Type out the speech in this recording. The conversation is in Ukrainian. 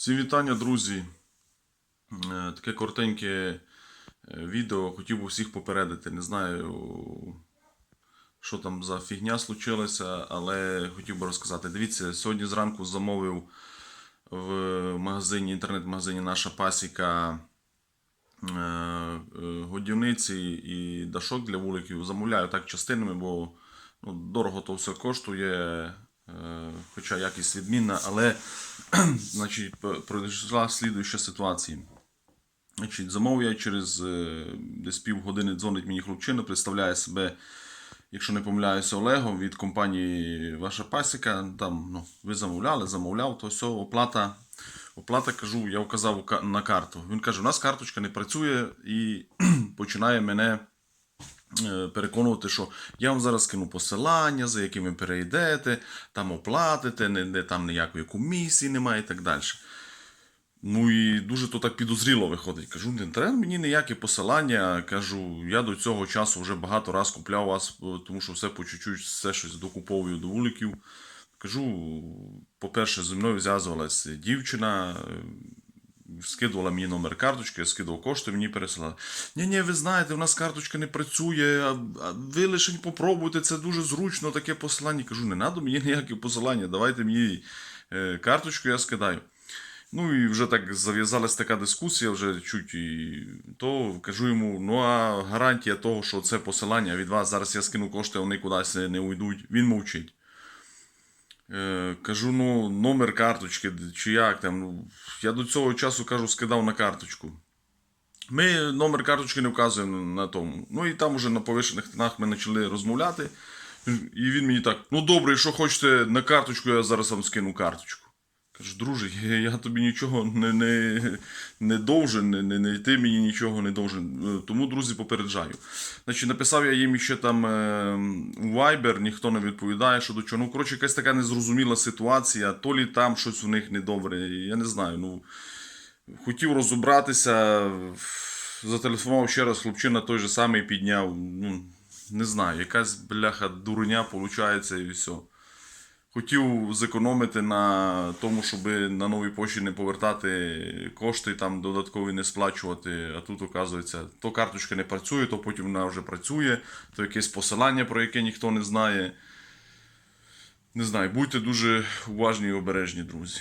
Всім вітання, друзі. Е, Таке коротеньке е, відео. Хотів би всіх попередити. Не знаю, що там за фігня случилася, але хотів би розказати. Дивіться, сьогодні зранку замовив в магазині, інтернет-магазині Наша Пасіка е, годівниці і дашок для вуликів. Замовляю так частинами, бо ну, дорого то все коштує, хоча якість відмінна, але пройшла слідуюча ситуація. Значить, замовив я через е, десь півгодини дзвонить мені хлопчина, представляє себе, якщо не помиляюся, Олегом від компанії Ваша Пасіка. Там, ну, ви замовляли, замовляв, то все, оплата. Оплата, кажу, я вказав на карту. Він каже, у нас карточка не працює і починає мене е, переконувати, що я вам зараз скину посилання, за якими перейдете, там оплатите, не, не, там ніякої комісії немає і так далі. Ну і дуже то так підозріло виходить. Кажу, не треба мені ніякі посилання. Кажу, я до цього часу вже багато раз купляв вас, е, тому що все по чуть-чуть, все щось докуповую до вуликів. Кажу, по-перше, зі мною зв'язувалася дівчина, е, скидувала мені номер карточки, я скидував кошти, мені пересилали. Ні, ні, ви знаєте, в нас карточка не працює, а ви лише попробуйте, це дуже зручно, таке посилання. Кажу, не треба мені ніяке посилання, давайте мені е, карточку, я скидаю. Ну і вже так зав'язалась така дискусія, вже чуть і то кажу йому: ну а гарантія того, що це посилання від вас, зараз я скину кошти, вони кудись не уйдуть. Він мовчить. Е, кажу, ну, номер карточки, чи як там. Ну, я до цього часу кажу, скидав на карточку. Ми номер карточки не вказуємо на тому. Ну і там уже на повишених тонах ми почали розмовляти. І він мені так: ну добре, якщо хочете на карточку, я зараз вам скину карточку. Кажу, друже, я, тобі нічого не, не, не довжен, не, не, ти мені нічого не довжен. Е, Тому, друзі, попереджаю. Значить, написав я їм ще там е, у Viber, ніхто не відповідає, що до чого. Ну, коротше, якась така незрозуміла ситуація, то лі там щось у них недобре, я не знаю. Ну, хотів розібратися, зателефонував ще раз, хлопчина той же самий підняв. Ну, не знаю, якась бляха дурня виходить і все. Хотів зекономити на тому, щоб на новій пошті не повертати кошти, там додаткові не сплачувати. А тут, оказується, то карточка не працює, то потім вона вже працює, то якесь посилання, про яке ніхто не знає. Не знаю, будьте дуже уважні і обережні, друзі.